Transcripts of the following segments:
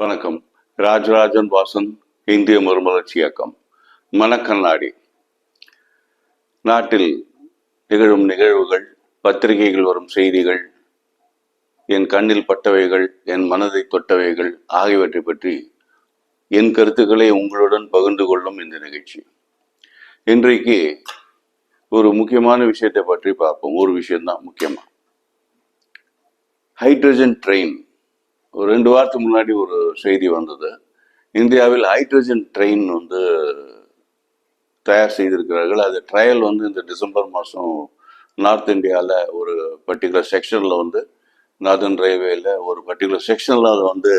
வணக்கம். ராஜராஜன் வாசன் இந்திய மறுமலர்ச்சி இயக்கம். மனக்கண்ணாடி நாட்டில் நிகழும் நிகழ்வுகள் பத்திரிகைகள் வரும் செய்திகள் என் கண்ணில் பட்டவைகள் என் மனதை தொட்டவைகள் ஆகியவற்றை பற்றி என் கருத்துக்களை உங்களுடன் பகிர்ந்து கொள்ளும் இந்த நிகழ்ச்சி. இன்றைக்கு ஒரு முக்கியமான விஷயத்தை பற்றி பார்ப்போம். ஒரு விஷயம்தான் முக்கியமா. Hydrogen train. ஒரு ரெண்டு வாரத்துக்கு முன்னாடி ஒரு செய்தி வந்தது. இந்தியாவில் ஹைட்ரஜன் ட்ரெயின் வந்து தயார் செய்திருக்கிறார்கள். அது ட்ரையல் வந்து இந்த டிசம்பர் மாதம் நார்த் இந்தியாவில் ஒரு பர்டிகுலர் செக்ஷனில் வந்து நார்தன் ரயில்வேல ஒரு பர்டிகுலர் செக்ஷனில் அதை வந்து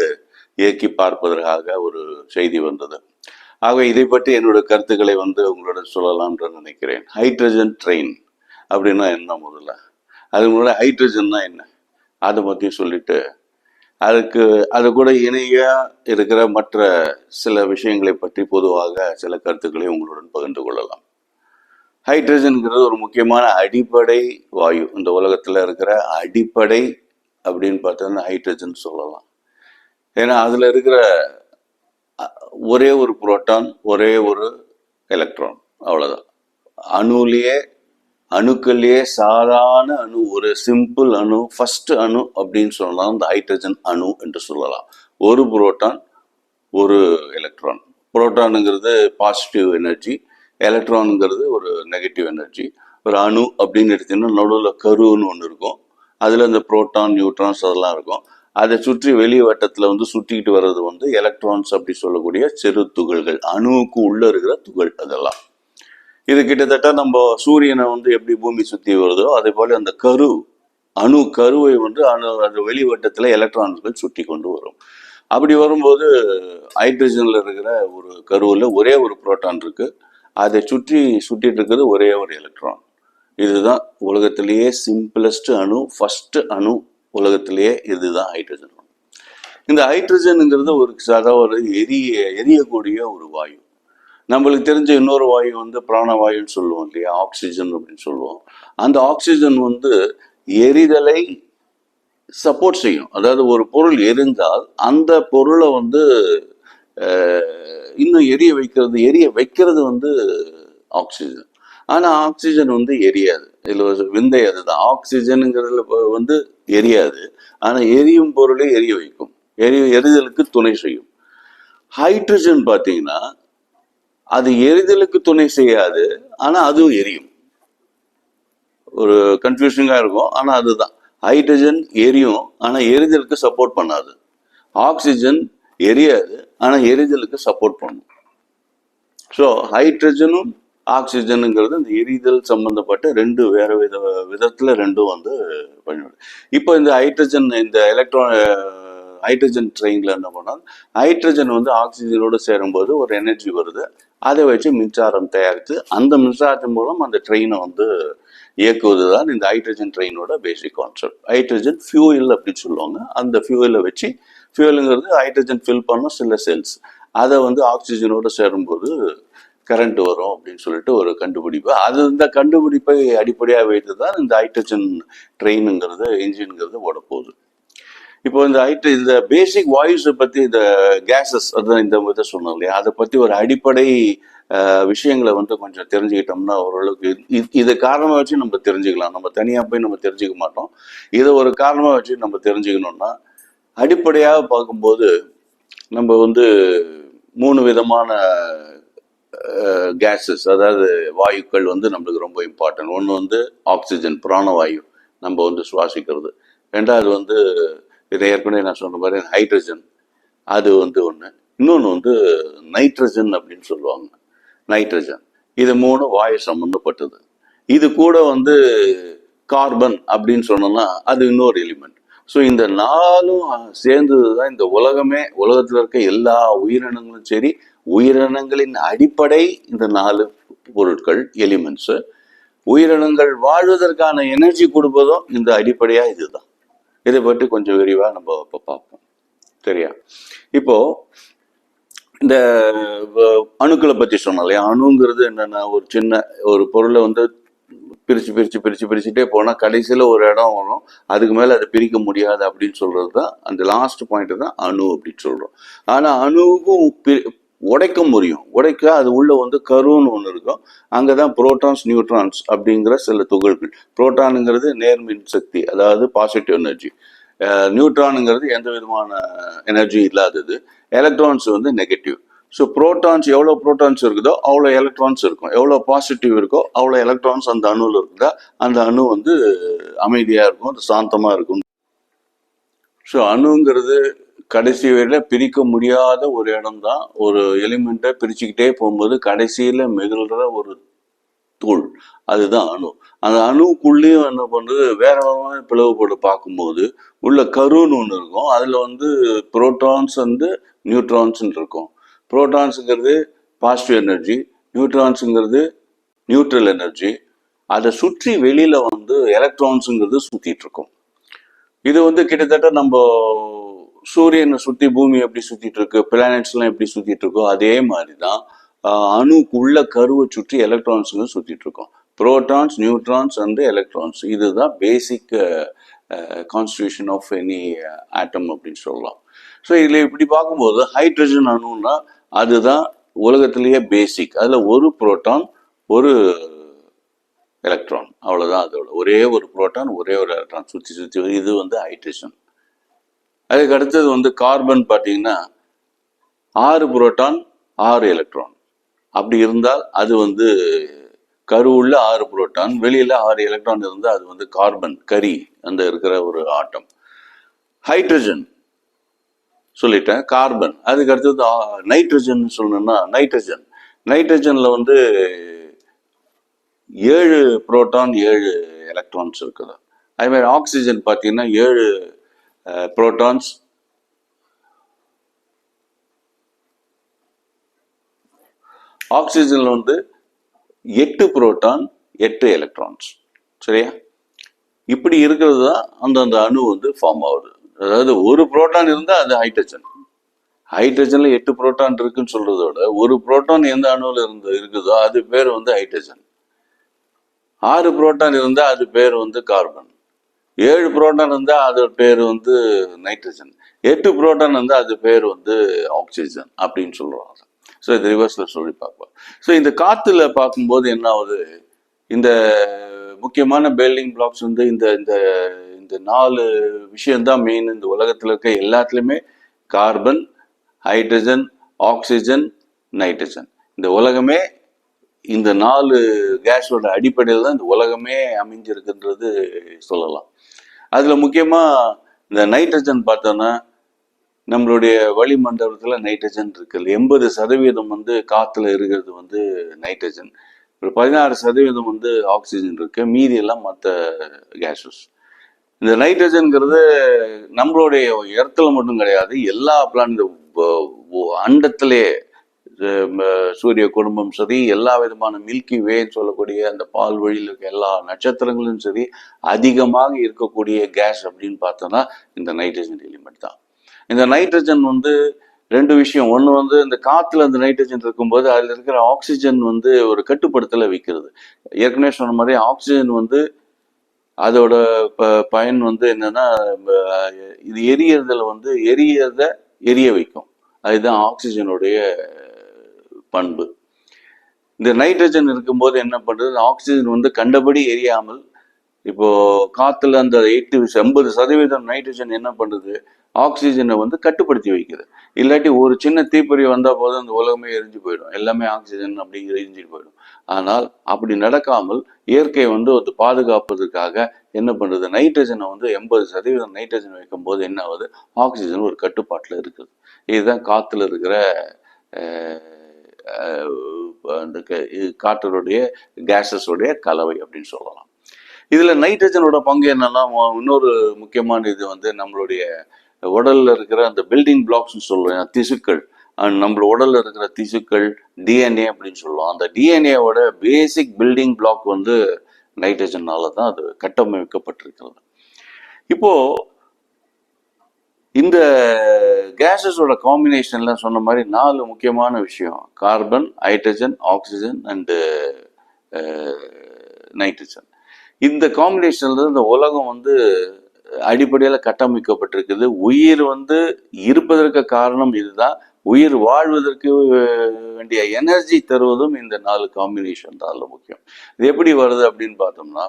இயக்கி பார்ப்பதற்காக ஒரு செய்தி வந்தது. ஆக இதை பற்றி என்னோட கருத்துக்களை வந்து உங்களோட சொல்லலாம்னு நினைக்கிறேன். ஹைட்ரஜன் ட்ரெயின் அப்படின்னா என்ன முதல்ல? அது முன்னாடி ஹைட்ரஜன்னா என்ன? அதை பற்றி சொல்லிட்டு அதுக்கு அது கூட இணையாக இருக்கிற மற்ற சில விஷயங்களை பற்றி பொதுவாக சில கருத்துக்களை உங்களுடன் பகிர்ந்து கொள்ளலாம். ஹைட்ரஜன்கிறது ஒரு முக்கியமான அடிப்படை வாயு. இந்த உலகத்தில் இருக்கிற அடிப்படை அப்படின்னு பார்த்தோம்னா ஹைட்ரஜன் சொல்லலாம். ஏன்னா அதில் இருக்கிற ஒரே ஒரு புரோட்டான் ஒரே ஒரு எலக்ட்ரான். அவ்வளோதான் அணுலேயே அணுக்கள்லேயே சாதாரண அணு ஒரு சிம்பிள் அணு ஃபர்ஸ்ட் அணு அப்படின்னு சொல்லலாம். இந்த ஹைட்ரஜன் அணு என்று சொல்லலாம். ஒரு புரோட்டான் ஒரு எலக்ட்ரான் புரோட்டானுங்கிறது பாசிட்டிவ் எனர்ஜி எலக்ட்ரானுங்கிறது ஒரு நெகட்டிவ் எனர்ஜி ஒரு அணு அப்படின்னு எடுத்தீங்கன்னா நடுவில் கருன்னு ஒன்று இருக்கும். அதில் இந்த புரோட்டான் நியூட்ரான்ஸ் அதெல்லாம் இருக்கும். அதை சுற்றி வெளி வட்டத்தில் வந்து சுற்றிக்கிட்டு வர்றது வந்து எலக்ட்ரான்ஸ் அப்படி சொல்லக்கூடிய சிறு துகள்கள் அணுவுக்கு உள்ளே இருக்கிற துகள் அதெல்லாம். இது கிட்டத்தட்ட நம்ம சூரியனை வந்து எப்படி பூமி சுத்தி வருதோ அதே போல அந்த கரு அணு கருவை வந்து அணு அது வெளிவட்டத்தில் எலக்ட்ரான்கள் சுற்றி கொண்டு வரும். அப்படி வரும்போது ஹைட்ரஜன்ல இருக்கிற ஒரு கருவில் ஒரே ஒரு புரோட்டான் இருக்கு. அதை சுற்றி சுற்றிட்டு இருக்கிறது ஒரே ஒரு எலக்ட்ரான் இதுதான் உலகத்திலேயே சிம்பிளஸ்ட் அணு ஃபர்ஸ்ட் அணு உலகத்திலேயே இதுதான் ஹைட்ரஜன் இந்த ஹைட்ரஜனுங்கிறது ஒரு சாதா ஒரு எரிய எரியக்கூடிய ஒரு வாயு. நம்மளுக்கு தெரிஞ்ச இன்னொரு வாயு வந்து பிராணவாயுன்னு சொல்லுவோம் இல்லையா? ஆக்சிஜன் அப்படின்னு சொல்லுவோம். அந்த ஆக்சிஜன் வந்து எரிதலை சப்போர்ட் செய்யும். அதாவது ஒரு பொருள் எரிந்தால் அந்த பொருளை வந்து இன்னும் எரிய வைக்கிறது எரிய வைக்கிறது வந்து ஆக்சிஜன். ஆனால் ஆக்சிஜன் வந்து எரியாது. இதில் ஒரு விந்தை அதுதான். ஆக்சிஜனுங்கிறதுல வந்து எரியாது. ஆனால் எரியும் பொருளை எரிய வைக்கும். எரி எரிதலுக்கு துணை செய்யும். ஹைட்ரஜன் பார்த்தீங்கன்னா அது எரிதலுக்கு துணை செய்யாது ஆனால் அதுவும் எரியும். ஒரு கன்ஃபியூஷனாக இருக்கும் ஆனால் அதுதான். ஹைட்ரஜன் எரியும் ஆனால் எரிதலுக்கு சப்போர்ட் பண்ணாது. ஆக்சிஜன் எரியாது ஆனால் எரிதலுக்கு சப்போர்ட் பண்ணும். ஸோ ஹைட்ரஜனும் ஆக்சிஜனுங்கிறது இந்த எரிதல் சம்மந்தப்பட்ட ரெண்டு வேறு வித விதத்தில் ரெண்டும் வந்து பண்ணிவிடும் இப்போ இந்த ஹைட்ரஜன் இந்த எலக்ட்ரான் ஹைட்ரஜன் ட்ரெயினில் என்ன பண்ணால் ஹைட்ரஜன் வந்து ஆக்சிஜனோடு சேரும்போது ஒரு எனர்ஜி வருது. அதை வச்சு மின்சாரம் தயாரித்து அந்த மின்சாரத்தின் மூலம் அந்த ட்ரெயினை வந்து இயக்குவது தான் இந்த ஹைட்ரஜன் ட்ரெயினோட பேசிக் கான்செப்ட் ஹைட்ரஜன் ஃபியூயில் அப்படின்னு சொல்லுவாங்க. அந்த ஃபியூயலை வச்சு ஃபியூயலுங்கிறது ஹைட்ரஜன் ஃபில் பண்ண சில செல்ஸ் அதை வந்து ஆக்சிஜனோட சேரும்போது கரண்ட் வரும் அப்படின்னு சொல்லிட்டு ஒரு கண்டுபிடிப்பு. அது இந்த கண்டுபிடிப்பை அடிப்படையாக வைத்து தான் இந்த ஹைட்ரஜன் ட்ரெயினுங்கிறது இன்ஜின்ங்கிறது ஓட போகுது இப்போ இந்த ஹைட்ர இந்த பேசிக் வாயுஸை பற்றி இந்த கேஸஸ் அதுதான் இந்த இதை சொன்னோம் இல்லையா? அதை பற்றி ஒரு அடிப்படை விஷயங்களை வந்து கொஞ்சம் தெரிஞ்சுக்கிட்டோம்னா ஓரளவுக்கு இது- இது- இதை காரணமாக வச்சு நம்ம தெரிஞ்சுக்கலாம். நம்ம தனியாக போய் நம்ம தெரிஞ்சுக்க மாட்டோம். இதை ஒரு காரணமாக வச்சு நம்ம தெரிஞ்சுக்கணும்னா அடிப்படையாக பார்க்கும்போது நம்ம வந்து மூணு விதமான கேஸஸ் அதாவது வாயுக்கள் வந்து நம்மளுக்கு ரொம்ப இம்பார்ட்டன்ட் ஒன்று வந்து ஆக்சிஜன் பிராணவாயு நம்ம வந்து சுவாசிக்கிறது. ரெண்டாவது வந்து இதை ஏற்கனவே நான் சொன்ன மாதிரி ஹைட்ரஜன் அது வந்து ஒன்று இன்னொன்று வந்து நைட்ரஜன் அப்படின்னு சொல்லுவாங்க. நைட்ரஜன் இது மூணு வாயு சம்மந்தப்பட்டது இது கூட வந்து கார்பன் அப்படின்னு சொன்னோம்னா அது இன்னொரு எலிமெண்ட் ஸோ இந்த நாலும் சேர்ந்தது தான் இந்த உலகமே. உலகத்தில் இருக்க எல்லா உயிரினங்களும் சரி உயிரினங்களின் அடிப்படை இந்த நாலு பொருட்கள் எலிமெண்ட்ஸு உயிரினங்கள் வாழ்வதற்கான எனர்ஜி கொடுப்பதும் இந்த அடிப்படையாக இதுதான். இதை பற்றி கொஞ்சம் விரிவாக நம்ம இப்போ பார்ப்போம். சரியா? இப்போ இந்த வ- அணுக்களை பற்றி சொன்னோம் இல்லையா? அணுங்கிறது என்னென்னா ஒரு சின்ன ஒரு பொருளை வந்து பிரித்து பிரித்து பிரித்து பிரிச்சுட்டே போனால் கடைசியில் ஒரு இடம் வரும். அதுக்கு மேலே அதை பிரிக்க முடியாது அப்படின்னு சொல்கிறது தான் அந்த லாஸ்ட் பாயிண்ட் தான் அணு அப்படின்னு சொல்கிறோம் ஆனால் அணுவுக்கும் உடைக்க முடியும். உடைக்க அது உள்ள வந்து கருன்னு ஒன்று இருக்கும். அங்கே தான் புரோட்டான்ஸ் நியூட்ரான்ஸ் அப்படிங்கிற சில துகள்கள். புரோட்டானுங்கிறது நேர்மின் சக்தி அதாவது பாசிட்டிவ் எனர்ஜி நியூட்ரானுங்கிறது எந்த விதமான எனர்ஜி இல்லாதது. எலக்ட்ரான்ஸ் வந்து நெகட்டிவ் ஸோ புரோட்டான்ஸ் எவ்வளோ புரோட்டான்ஸ் இருக்குதோ அவ்வளோ எலக்ட்ரான்ஸ் இருக்கும். எவ்வளோ பாசிட்டிவ் இருக்கோ அவ்வளோ எலக்ட்ரான்ஸ் அந்த அணுவில் இருக்குதா? அந்த அணு வந்து அமைதியாக இருக்கும் அது சாந்தமாக இருக்கும். ஸோ அணுங்கிறது கடைசி வரையில பிரிக்க முடியாத ஒரு இடம் தான் ஒரு எலிமெண்ட்டை பிரிச்சுக்கிட்டே போகும்போது கடைசியில் மிகழ்கிற ஒரு தூள் அதுதான் அணு. அந்த அணுக்குள்ளேயும் என்ன பண்ணுறது வேற விதமான பிளவுபட்டு பார்க்கும்போது உள்ள கருன்னு ஒன்று இருக்கும். அதில் வந்து புரோட்டான்ஸ் வந்து நியூட்ரான்ஸ்ன்னு இருக்கும். புரோட்டான்ஸுங்கிறது பாசிட்டிவ் எனர்ஜி நியூட்ரான்ஸுங்கிறது நியூட்ரல் எனர்ஜி. அதை சுற்றி வெளியில் வந்து எலக்ட்ரான்ஸுங்கிறது சுற்றிட்டு இருக்கும். இது வந்து கிட்டத்தட்ட நம்ம சூரியனை சுத்தி பூமி எப்படி சுத்திட்டு இருக்கு பிளானட்ஸ்லாம் எப்படி சுத்திட்டு இருக்கோ அதே மாதிரி தான் அணுக்குள்ள கருவை சுற்றி எலக்ட்ரான்ஸுங்க சுத்திட்டு இருக்கோம். புரோட்டான்ஸ் நியூட்ரான்ஸ் அண்ட் எலக்ட்ரான்ஸ் இதுதான் basic constitution of any atom அப்படின்னு சொல்லலாம். ஸோ இதில் இப்படி பார்க்கும்போது ஹைட்ரஜன் அணுன்னா அதுதான் உலகத்திலேயே பேசிக் அதில் ஒரு புரோட்டான் ஒரு எலக்ட்ரான் அவ்வளோதான் அதோட. ஒரே ஒரு புரோட்டான் ஒரே ஒரு எலக்ட்ரான் சுற்றி சுற்றி இது வந்து ஹைட்ரஜன் அதுக்கு அடுத்தது வந்து கார்பன் பார்த்தீங்கன்னா ஆறு புரோட்டான் ஆறு எலக்ட்ரான் அப்படி இருந்தால் அது வந்து கருவுள்ள ஆறு புரோட்டான் வெளியில் ஆறு எலக்ட்ரான் இருந்தால் அது வந்து கார்பன் கரி அந்த இருக்கிற ஒரு ஆட்டம். ஹைட்ரஜன் சொல்லிட்டேன் கார்பன் அதுக்கு அடுத்தது நைட்ரஜன் சொல்லணும்னா நைட்ரஜன் நைட்ரஜனில் வந்து ஏழு புரோட்டான் ஏழு எலக்ட்ரான்ஸ் இருக்குது. அதே மாதிரி ஆக்சிஜன் பார்த்தீங்கன்னா ஏழு Uh, புரோட்டான்ஸ் ஆக்சிஜனில் வந்து எட்டு புரோட்டான் எட்டு எலக்ட்ரான்ஸ் சரியா? இப்படி இருக்கிறது தான் அந்தந்த அணு வந்து ஃபார்ம் ஆகுது. அதாவது ஒரு புரோட்டான் இருந்தால் அது ஹைட்ரஜன் ஹைட்ரஜனில் எட்டு புரோட்டான் இருக்குன்னு சொல்கிறத விட ஒரு புரோட்டான் எந்த அணுவில் இருந்து இருக்குதோ அது பேர் வந்து ஹைட்ரஜன் ஆறு புரோட்டான் இருந்தால் அது பேர் வந்து கார்பன் ஏழு புரோட்டான் இருந்தால் அது பேர் வந்து நைட்ரஜன். எட்டு புரோட்டான் இருந்தால் அது பேர் வந்து ஆக்சிஜன் அப்படின்னு சொல்லுவாங்க ஸோ இது ரிவர்ஸில் சொல்லி பார்ப்போம் ஸோ இந்த காற்றுல பார்க்கும்போது என்ன ஆகுது? இந்த முக்கியமான பில்டிங் பிளாக்ஸ் வந்து இந்த இந்த இந்த நாலு விஷயம்தான் மெயின் இந்த உலகத்தில் இருக்க எல்லாத்துலேயுமே கார்பன் ஹைட்ரஜன் ஆக்சிஜன் நைட்ரஜன் இந்த உலகமே இந்த நாலு கேஸோட அடிப்படையில் தான் இந்த உலகமே அமைஞ்சிருக்குன்றது சொல்லலாம். அதில் முக்கியமாக இந்த நைட்ரஜன் பார்த்தோன்னா நம்மளுடைய வளிமண்டலத்தில் நைட்ரஜன் இருக்குது. எண்பது சதவீதம் வந்து காற்றுல இருக்கிறது வந்து நைட்ரஜன் ஒரு பதினாறு சதவீதம் வந்து ஆக்சிஜன் இருக்கு. மீதி எல்லாம் மற்ற கேஸஸ் இந்த நைட்ரஜனுங்கிறது நம்மளுடைய இடத்துல மட்டும் கிடையாது எல்லா பிளான் இந்த அண்டத்திலே சூரிய குடும்பம் சரி எல்லா விதமான மில்கி வேன்னு சொல்லக்கூடிய அந்த பால் வழியில் இருக்க எல்லா நட்சத்திரங்களும் சரி அதிகமாக இருக்கக்கூடிய கேஸ் அப்படின்னு பார்த்தோம்னா இந்த நைட்ரஜன் எலிமெண்ட் தான். இந்த நைட்ரஜன் வந்து ரெண்டு விஷயம். ஒன்று வந்து இந்த காற்றுல அந்த நைட்ரஜன் இருக்கும்போது அதில் இருக்கிற ஆக்சிஜன் வந்து ஒரு கட்டுப்படுத்தலை வைக்கிறது. ஏற்கனவே சொன்ன மாதிரி ஆக்சிஜன் வந்து அதோட ப பயன் வந்து என்னன்னா இது எரியறதுல வந்து எரியறத எரிய வைக்கும். அதுதான் ஆக்சிஜனுடைய பண்பு. இந்த நைட்ரஜன் இருக்கும்போது என்ன பண்றது? ஆக்சிஜன் வந்து கண்டபடி எரியாமல் இப்போ காற்றுல அந்த எட்டு எண்பது சதவீதம் நைட்ரஜன் என்ன பண்ணுது ஆக்சிஜனை வந்து கட்டுப்படுத்தி வைக்குது. இல்லாட்டி ஒரு சின்ன தீப்பொறி வந்தால் போதும் அந்த உலகமே எரிஞ்சு போயிடும். எல்லாமே ஆக்சிஜன் அப்படிங்கிற எரிஞ்சிட்டு போயிடும். ஆனால் அப்படி நடக்காமல் இயற்கை வந்து அது பாதுகாப்பதற்காக என்ன பண்ணுறது நைட்ரஜனை வந்து எண்பது சதவீதம் நைட்ரஜன் வைக்கும்போது என்ன ஆகுது? ஆக்சிஜன் ஒரு கட்டுப்பாட்டில் இருக்குது. இதுதான் காற்றுல இருக்கிற அந்த காற்றுடைய இது கேஸஸோடைய கலவை அப்படின்னு சொல்லலாம். இதுல நைட்ரஜனோட பங்கு என்னன்னா இன்னொரு முக்கியமான இது வந்து நம்மளுடைய உடல்ல இருக்கிற அந்த பில்டிங் பிளாக்ஸ்னு சொல்லுவேன் திசுக்கள். அஹ் நம்ம உடல்ல இருக்கிற திசுக்கள் டிஎன்ஏ அப்படின்னு சொல்லுவோம். அந்த டிஎன்ஏவோட பேசிக் பில்டிங் பிளாக் வந்து நைட்ரஜனால தான் அது கட்டமைக்கப்பட்டிருக்கிறது. இப்போ இந்த கேஸஸோட காம்பினேஷன்ல சொன்ன மாதிரி நாலு முக்கியமான விஷயம். Carbon hydrogen oxygen and nitrogen இந்த காம்பினேஷன்ல இந்த உலகம் வந்து அடிப்படையில் கட்டமைக்கப்பட்டிருக்குது. உயிர் வந்து இருப்பதற்கு காரணம் இதுதான். உயிர் வாழ்வதற்கு uh, வேண்டிய எனர்ஜி தருவதும் இந்த நாலு காம்பினேஷன் தான் முக்கியம். இது எப்படி வருது அப்படின்னு பார்த்தோம்னா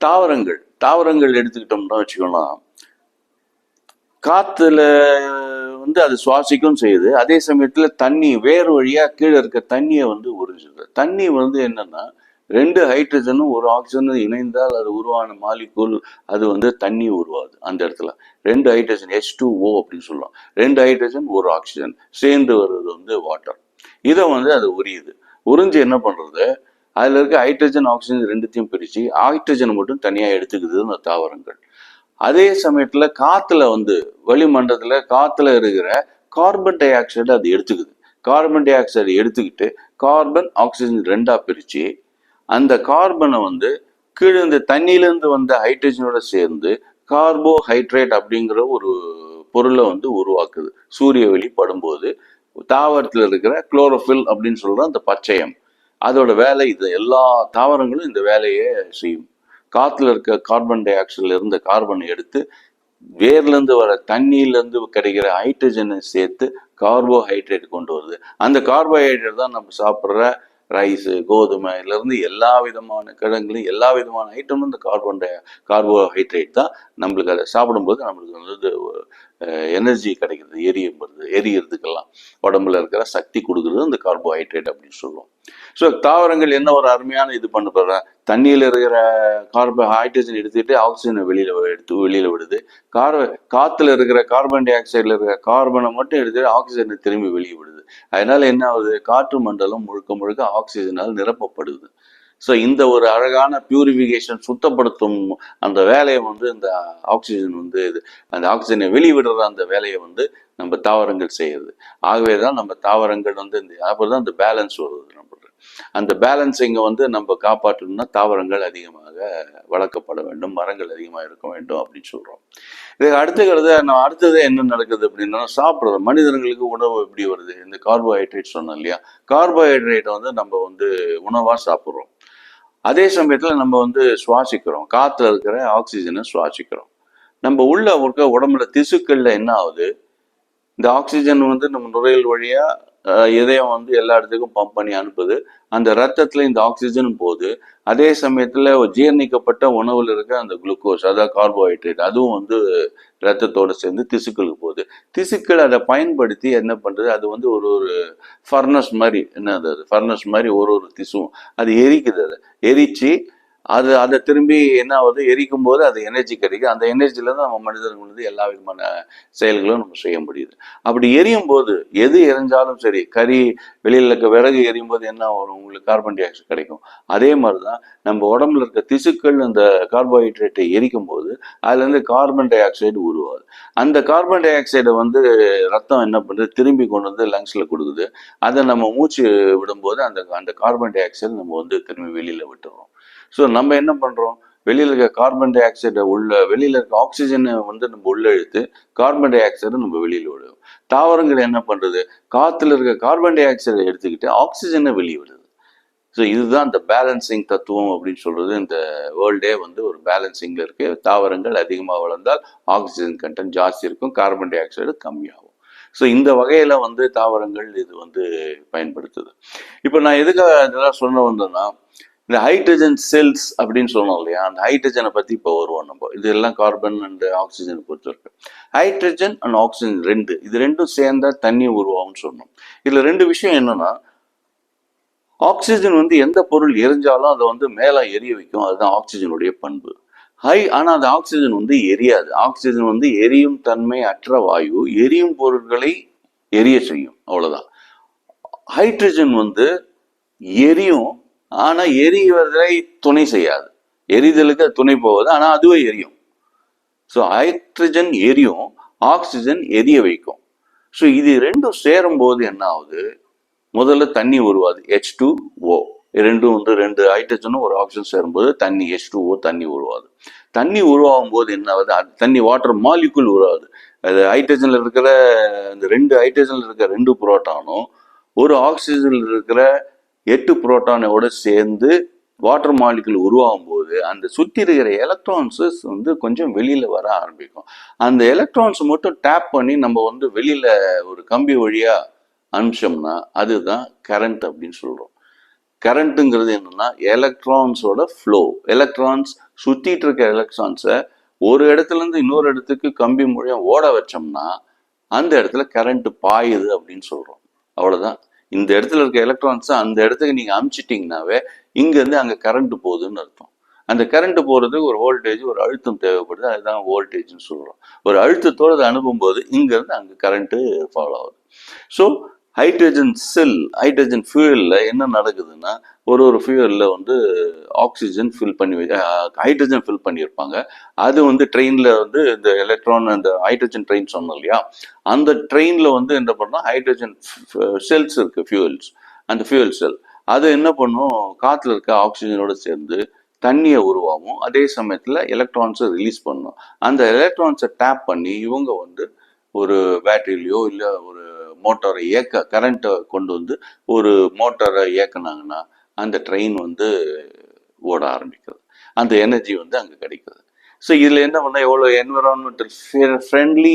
தாவரங்கள். தாவரங்கள் எடுத்துக்கிட்டோம்னா வச்சுக்கோங்களேன் காத்துல வந்து அது சுவாசிக்கும் செய்யுது. அதே சமயத்துல தண்ணி வேறு வழியா கீழே இருக்க தண்ணியை வந்து உறிஞ்சுது. தண்ணி வந்து என்னன்னா ரெண்டு ஹைட்ரஜனும் ஒரு ஆக்சிஜனும் இணைந்தால் அது உருவான மாலிகூல் அது வந்து தண்ணி உருவாது அந்த இடத்துல. ரெண்டு ஹைட்ரஜன் ஹெச் டூ ஓ அப்படின்னு சொல்லுவோம் ரெண்டு ஹைட்ரஜன் ஒரு ஆக்சிஜன் சேர்ந்து வர்றது வந்து வாட்டர். இதை வந்து அது உரியுது. உறிஞ்சு என்ன பண்றது? அதுல இருக்க ஹைட்ரஜன் ஆக்சிஜன் ரெண்டுத்தையும் பிரிச்சு ஹைட்ரஜன் மட்டும் தனியா எடுத்துக்குது அந்த தாவரங்கள். அதே சமயத்துல காத்துல வந்து வளிமண்டலத்துல காத்துல இருக்கிற கார்பன் டை ஆக்சைடு அது எடுத்துக்குது. கார்பன் டை ஆக்சைடு எடுத்துக்கிட்டு கார்பன் ஆக்சிஜன் ரெண்டா பிரிச்சு அந்த கார்பனை வந்து கீழே இந்த தண்ணியிலேருந்து வந்த ஹைட்ரஜனோட சேர்ந்து கார்போஹைட்ரேட் அப்படிங்கிற ஒரு பொருளை வந்து உருவாக்குது. சூரிய வெளி படும்போது தாவரத்தில் இருக்கிற குளோரோஃபில் அப்படின்னு சொல்கிற அந்த பச்சையம். அதோட வேலை இது எல்லா தாவரங்களும் இந்த வேலையை செய்யும். காற்றுல இருக்க கார்பன் டை ஆக்சைடில் இருந்த கார்பனை எடுத்து வேர்லேருந்து வர தண்ணியிலேருந்து கிடைக்கிற ஹைட்ரஜனை சேர்த்து கார்போஹைட்ரேட் கொண்டு வருது. அந்த கார்போஹைட்ரேட் தான் நம்ம சாப்பிட்ற ரைஸு கோதுமையிலேருந்து எல்லா விதமான கிழங்குலையும் எல்லா விதமான ஐட்டமும் இந்த கார்பன் டை கார்போஹைட்ரேட் தான் நம்மளுக்கு அதை சாப்பிடும்போது நம்மளுக்கு வந்து எனர்ஜி கிடைக்கிறது எரியும் வருது எரியறதுக்கெல்லாம் உடம்புல இருக்கிற சக்தி கொடுக்குறது இந்த கார்போஹைட்ரேட் அப்படின்னு சொல்லுவோம். ஸோ தாவரங்கள் என்ன ஒரு அருமையான இது பண்ண போகிற தண்ணியில் இருக்கிற கார்போ ஹைட்ரஜன் எடுத்துக்கிட்டு ஆக்சிஜனை வெளியில் எடுத்து வெளியில் விடுது. கார் காற்றுல இருக்கிற கார்பன் டை ஆக்சைடில் இருக்கிற கார்பனை மட்டும் எடுத்துகிட்டு ஆக்சிஜனை திரும்பி வெளியே விடுது. அதனால என்ன ஆகுது? காற்று மண்டலம் முழுக்க முழுக்க ஆக்சிஜனால் நிரப்பப்படுது. ஸோ இந்த ஒரு அழகான பியூரிஃபிகேஷன் சுத்தப்படுத்தும் அந்த வேலையை வந்து இந்த ஆக்சிஜன் வந்து இது அந்த ஆக்சிஜனை வெளிவிடுற அந்த வேலையை வந்து நம்ம தாவரங்கள் செய்யுது. ஆகவே தான் நம்ம தாவரங்கள் வந்து இந்த அப்புறம் தான் இந்த பேலன்ஸ் வருது நம்ம அந்த பேலன்ஸிங்கை வந்து நம்ம காப்பாற்றணும்னா தாவரங்கள் அதிகமாக வளர்க்கப்பட வேண்டும் மரங்கள் அதிகமாக இருக்க வேண்டும் அப்படின்னு சொல்கிறோம் இதுக்கு அடுத்துக்கிறது நம்ம அடுத்தது என்ன நடக்குது அப்படின்னா சாப்பிட்றது மனிதர்களுக்கு உணவு எப்படி வருது? இந்த கார்போஹைட்ரேட் சொன்னோம் இல்லையா? கார்போஹைட்ரேட்டை வந்து நம்ம வந்து உணவாக சாப்பிட்றோம். அதே சமயத்தில் நம்ம வந்து சுவாசிக்கிறோம். காற்றுல இருக்கிற ஆக்சிஜனை சுவாசிக்கிறோம். நம்ம உள்ள இருக்க உடம்புல திசுக்களில் என்ன ஆகுது? இந்த ஆக்சிஜன் வந்து நம்ம நுரையல் வழியாக இதயம் வந்து எல்லா இடத்துக்கும் பம்ப் பண்ணி அனுப்புது. அந்த ரத்தத்தில் இந்த ஆக்சிஜன் போகுது. அதே சமயத்தில் ஜீரணிக்கப்பட்ட உணவில் இருக்க அந்த குளுக்கோஸ் அதாவது கார்போஹைட்ரேட் அதுவும் வந்து ரத்தத்தோடு சேர்ந்து திசுக்களுக்கு போகுது. திசுக்கள் அதை பயன்படுத்தி என்ன பண்ணுறது அது வந்து ஒரு ஒரு ஃபர்னஸ் மாதிரி என்ன அது ஃபர்னஸ் மாதிரி ஒரு ஒரு திசுவும். அது எரிக்குது அதை. எரிச்சு அது அதை திரும்பி என்ன ஆகுது? எரிக்கும் போது அது எனர்ஜி கிடைக்கும். அந்த எனர்ஜில தான் நம்ம மனிதர்கள் வந்து எல்லா விதமான செயல்களும் நம்ம செய்ய முடியுது. அப்படி எரியும் போது எது எரிஞ்சாலும் சரி கறி வெளியில் இருக்க விறகு எரியும் போது என்ன வரும்? உங்களுக்கு கார்பன் டை ஆக்சைடு கிடைக்கும். அதே மாதிரி தான் நம்ம உடம்புல இருக்க திசுக்கள் இந்த கார்போஹைட்ரேட்டை எரிக்கும் போது அதுலேருந்து கார்பன் டை ஆக்சைடு உருவாது அந்த கார்பன் டை ஆக்சைடை வந்து ரத்தம் என்ன பண்ணுறது திரும்பி கொண்டு வந்து லங்ஸில் கொடுக்குது. அதை நம்ம மூச்சு விடும்போது அந்த அந்த கார்பன் டை ஆக்சைடு நம்ம வந்து திரும்பி வெளியில் விட்டுறோம். ஸோ நம்ம என்ன பண்ணுறோம் வெளியில் இருக்க கார்பன் டை ஆக்சைடை உள்ள வெளியில் இருக்க ஆக்சிஜனை வந்து நம்ம உள்ளே இழுத்து கார்பன் டை ஆக்சைடை நம்ம வெளியில் விடுவோம். தாவரங்கள் என்ன பண்ணுறது காற்றுல இருக்க கார்பன் டை ஆக்சைடை எடுத்துக்கிட்டு ஆக்சிஜனை வெளியே விடுது. ஸோ இதுதான் இந்த பேலன்சிங் தத்துவம் அப்படின்னு சொல்கிறது இந்த வேர்ல்டே வந்து ஒரு பேலன்சிங்கில் இருக்குது தாவரங்கள் அதிகமாக வளர்ந்தால் ஆக்சிஜன் கண்டென்ட் ஜாஸ்தி இருக்கும் கார்பன் டை ஆக்சைடு கம்மியாகும். ஸோ இந்த வகையில் வந்து தாவரங்கள் இது வந்து பயன்படுத்துது. இப்போ நான் எதுக்காக இதெல்லாம் சொல்ல வந்தேன்னா இந்த ஹைட்ரஜன் செல்ஸ் அப்படின்னு சொன்னோம் இல்லையா? அந்த ஹைட்ரஜனை பற்றி இப்போ வருவோம் நம்ம. இது எல்லாம் கார்பன் அண்ட் ஆக்சிஜனை பொறுத்தவரைக்கும் ஹைட்ரஜன் அண்ட் ஆக்சிஜன் ரெண்டு. இது ரெண்டும் சேர்ந்தா தண்ணி உருவாகும்னு சொன்னோம். இதில் ரெண்டு விஷயம் என்னன்னா ஆக்சிஜன் வந்து எந்த பொருள் எரிஞ்சாலும் அதை வந்து மேலே எரிய வைக்கும். அதுதான் ஆக்சிஜனுடைய பண்பு. ஹை ஆனால் அந்த ஆக்சிஜன் வந்து எரியாது. ஆக்சிஜன் வந்து எரியும் தன்மை அற்ற வாயு எரியும் பொருட்களை எரிய செய்யும். அவ்வளோதான் ஹைட்ரஜன் வந்து எரியும் ஆனா எரிவதை துணை செய்யாது. எரிதலுக்கு அது துணை போவது ஆனா அதுவே எரியும். ஸோ ஹைட்ரஜன் எரியும் ஆக்சிஜன் எரிய வைக்கும். ஸோ இது ரெண்டும் சேரும் போது என்ன ஆகுது முதல்ல தண்ணி உருவாது ஹெச் டூ ஓ ரெண்டும் வந்து ரெண்டு ஹைட்ரஜனும் ஒரு ஆக்சிஜன் சேரும்போது தண்ணி ஹெச் டூ ஓ தண்ணி உருவாது. தண்ணி உருவாகும் போது என்ன ஆகுது அது தண்ணி வாட்டர் மாலிகுல் உருவாது அது ஹைட்ரஜனில் இருக்கிற இந்த ரெண்டு ஹைட்ரஜனில் இருக்கிற ரெண்டு புரோட்டானும் ஒரு ஆக்சிஜனில் இருக்கிற எட்டு புரோட்டானோட சேர்ந்து வாட்டர் மாலிகுல் உருவாகும் போது அந்த சுற்றி இருக்கிற எலக்ட்ரான்ஸஸ் வந்து கொஞ்சம் வெளியில் வர ஆரம்பிக்கும். அந்த எலக்ட்ரான்ஸ் மட்டும் டேப் பண்ணி நம்ம வந்து வெளியில் ஒரு கம்பி வழியாக அனுப்பிச்சோம்னா அதுதான் கரண்ட் அப்படின்னு சொல்கிறோம் கரண்ட்டுங்கிறது என்னன்னா எலக்ட்ரான்ஸோட ஃப்ளோ எலக்ட்ரான்ஸ் சுற்றிட்டு இருக்க எலக்ட்ரான்ஸை ஒரு இடத்துல இருந்து இன்னொரு இடத்துக்கு கம்பி மூலியம் ஓட வச்சோம்னா அந்த இடத்துல கரண்ட் பாயுது அப்படின்னு சொல்கிறோம் அவ்வளோதான் இந்த இடத்துல இருக்க எலக்ட்ரான்ஸை அந்த இடத்துக்கு நீங்க அமுச்சிட்டிங்கனாவே இங்க இருந்து அங்க கரண்ட் போகுதுன்னு அர்த்தம். அந்த கரண்ட் போகிறதுக்கு ஒரு வோல்டேஜ் ஒரு அழுத்தம் தேவைப்படுது. அதுதான் வோல்டேஜ்னு சொல்றோம். ஒரு அழுத்தத்தோடு அதை அனுப்பும்போது இங்க இருந்து அங்க கரண்ட் ஃபாலோ ஆகுது. ஸோ ஹைட்ரஜன் செல் ஹைட்ரஜன் ஃபியூயலில் என்ன நடக்குதுன்னா ஒரு ஒரு ஃபியூயலில் வந்து ஆக்சிஜன் ஃபில் பண்ணி ஹைட்ரஜன் ஃபில் பண்ணியிருப்பாங்க. அது வந்து ட்ரெயினில் வந்து இந்த எலக்ட்ரான் அந்த ஹைட்ரஜன் ட்ரெயின் சொன்னோம் இல்லையா? அந்த ட்ரெயினில் வந்து என்ன பண்ணோம்? ஹைட்ரஜன் செல்ஸ் இருக்குது ஃபியூயல்ஸ் அந்த ஃபியூயல் செல் அது என்ன பண்ணும்? காற்றுல இருக்க ஆக்சிஜனோடு சேர்ந்து தண்ணியை உருவாகும் அதே சமயத்தில் எலக்ட்ரான்ஸை ரிலீஸ் பண்ணும். அந்த எலக்ட்ரான்ஸை டேப் பண்ணி இவங்க வந்து ஒரு பேட்டரியிலையோ இல்லை ஒரு மோட்டாரை இயக்க கரண்ட்டை கொண்டு வந்து ஒரு மோட்டாரை இயக்குனாங்கன்னா அந்த ட்ரெயின் வந்து ஓட ஆரம்பிக்குது. அந்த எனர்ஜி வந்து அங்கே கிடைக்குது. ஸோ இதில் என்ன பண்ணால் எவ்வளோ என்விரான்மெண்டல் ஃப்ரெண்ட்லி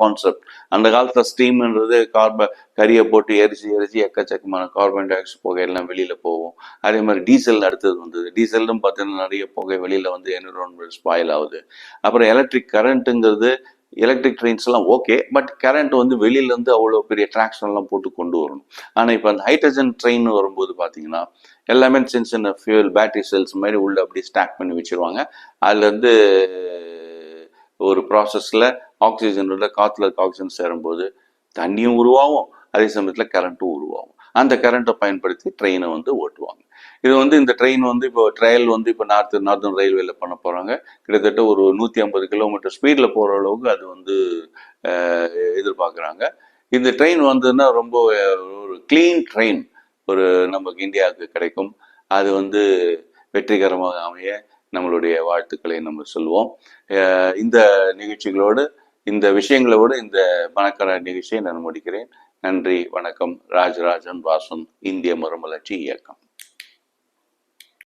கான்செப்ட் அந்த காலத்தில் ஸ்டீம்ன்றது கார்பன் கரியை போட்டு எரிச்சு எரிச்சு எக்கச்சக்கமான கார்பன் டை ஆக்சைடு புகை எல்லாம் வெளியில் போகும். அதே மாதிரி டீசல் அடுத்தது வந்தது. டீசலும் பார்த்தீங்கன்னா நிறைய புகை வெளியில் வந்து என்விரான்மெண்ட் ஸ்பாயில் ஆகுது. அப்புறம் எலக்ட்ரிக் கரண்ட்டுங்கிறது எலக்ட்ரிக் ட்ரெயின்ஸ் எல்லாம் ஓகே பட் கரண்ட் வந்து வெளியிலேருந்து அவ்வளோ பெரிய ட்ராக்ஷன்லாம் போட்டு கொண்டு வரணும். ஆனால் இப்போ அந்த ஹைட்ரஜன் ட்ரெயின் வரும்போது பார்த்தீங்கன்னா எல்லாமே சின்ன சின்ன ஃபியூல் பேட்டரி செல்ஸ் மாதிரி உள்ள அப்படி ஸ்டாக் பண்ணி வச்சிருவாங்க. அதுலேருந்து ஒரு ப்ராசஸில் ஆக்சிஜனோட காற்றுல இருக்க ஆக்சிஜன் சேரும்போது தண்ணியும் உருவாகும். அதே சமயத்தில் கரண்ட்டும் உருவாகும். அந்த கரண்ட்டை பயன்படுத்தி ட்ரெயினை வந்து ஓட்டுவாங்க. இது வந்து இந்த ட்ரெயின் வந்து இப்போ ட்ரையல் வந்து இப்போ நார்த் நார்த்தன் ரயில்வேல பண்ண போகிறாங்க கிட்டத்தட்ட ஒரு நூற்றி ஐம்பது கிலோமீட்டர் ஸ்பீடில் போகிற அளவுக்கு அது வந்து எதிர்பார்க்குறாங்க. இந்த ட்ரெயின் வந்ததுன்னா ரொம்ப ஒரு கிளீன் ட்ரெயின் ஒரு நமக்கு இந்தியாவுக்கு கிடைக்கும். அது வந்து வெற்றிகரமாக அமைய நம்மளுடைய வாழ்த்துக்களை நம்ம சொல்லுவோம். இந்த நிகழ்ச்சிகளோடு இந்த விஷயங்களோடு இந்த பணக்கார நிகழ்ச்சியை நான் முடிக்கிறேன். நன்றி வணக்கம். ராஜராஜன் வாசன் இந்திய மறுமலர்ச்சி இயக்கம்.